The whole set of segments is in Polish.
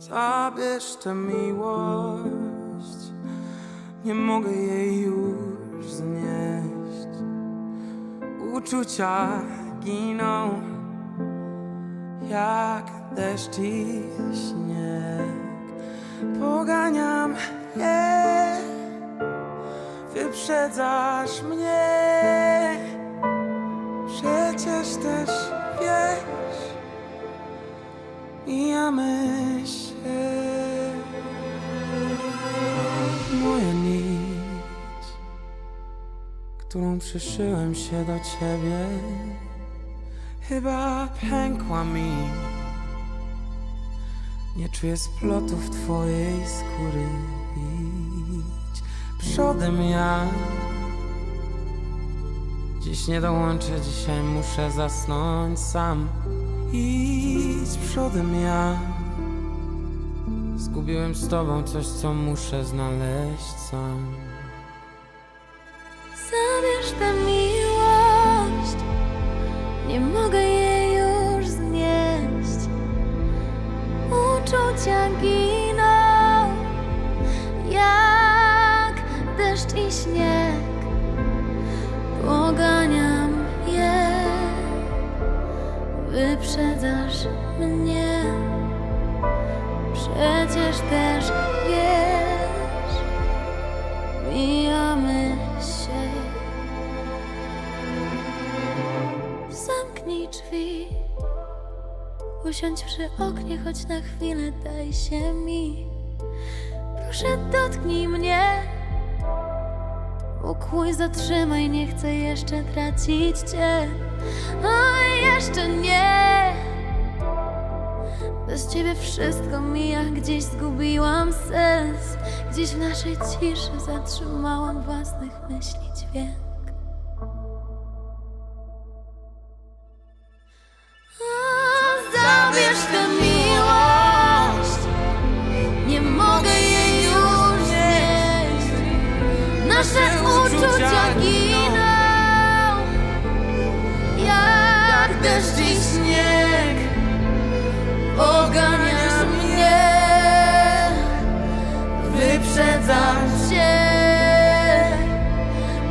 Zabierz tę miłość, nie mogę jej już znieść. Uczucia giną jak deszcz i śnieg. Poganiam je, wyprzedzasz mnie. Przecież też wiesz, mijamy którą przyszyłem się do ciebie, chyba pękła mi. Nie czuję splotów twojej skóry. Idź przodem ja. Dziś nie dołączę, dzisiaj muszę zasnąć sam. Idź przodem ja. Zgubiłem z tobą coś, co muszę znaleźć sam. Tę miłość, nie mogę jej już znieść. Uczucia giną jak deszcz i śnieg. Poganiam je, wyprzedzasz mnie. Przecież też wiesz, Zamknij drzwi, usiądź przy oknie, choć na chwilę daj się mi. Proszę dotknij mnie, ukłuj, zatrzymaj, nie chcę jeszcze tracić cię. A jeszcze nie. Bez ciebie wszystko mija, gdzieś zgubiłam sens. Gdzieś w naszej ciszy zatrzymałam własnych myśli dźwięk. Uczucia giną, jak deszcz i śnieg. Oganiasz mnie, wyprzedzam cię.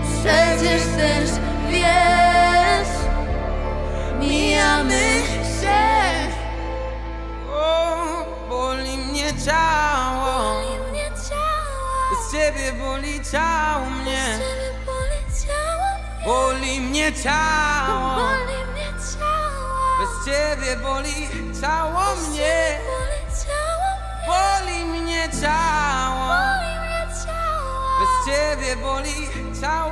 Przecież też wiesz, mijamy się. O, boli mnie ciało. Boli mnie ciało, Bez ciebie boli ciało Boli mnie ciało. Boli mnie ciało, Bez ciebie boli ciało mnie. boli mnie. Ciało. Boli mnie ciało, Bez ciebie boli ciało.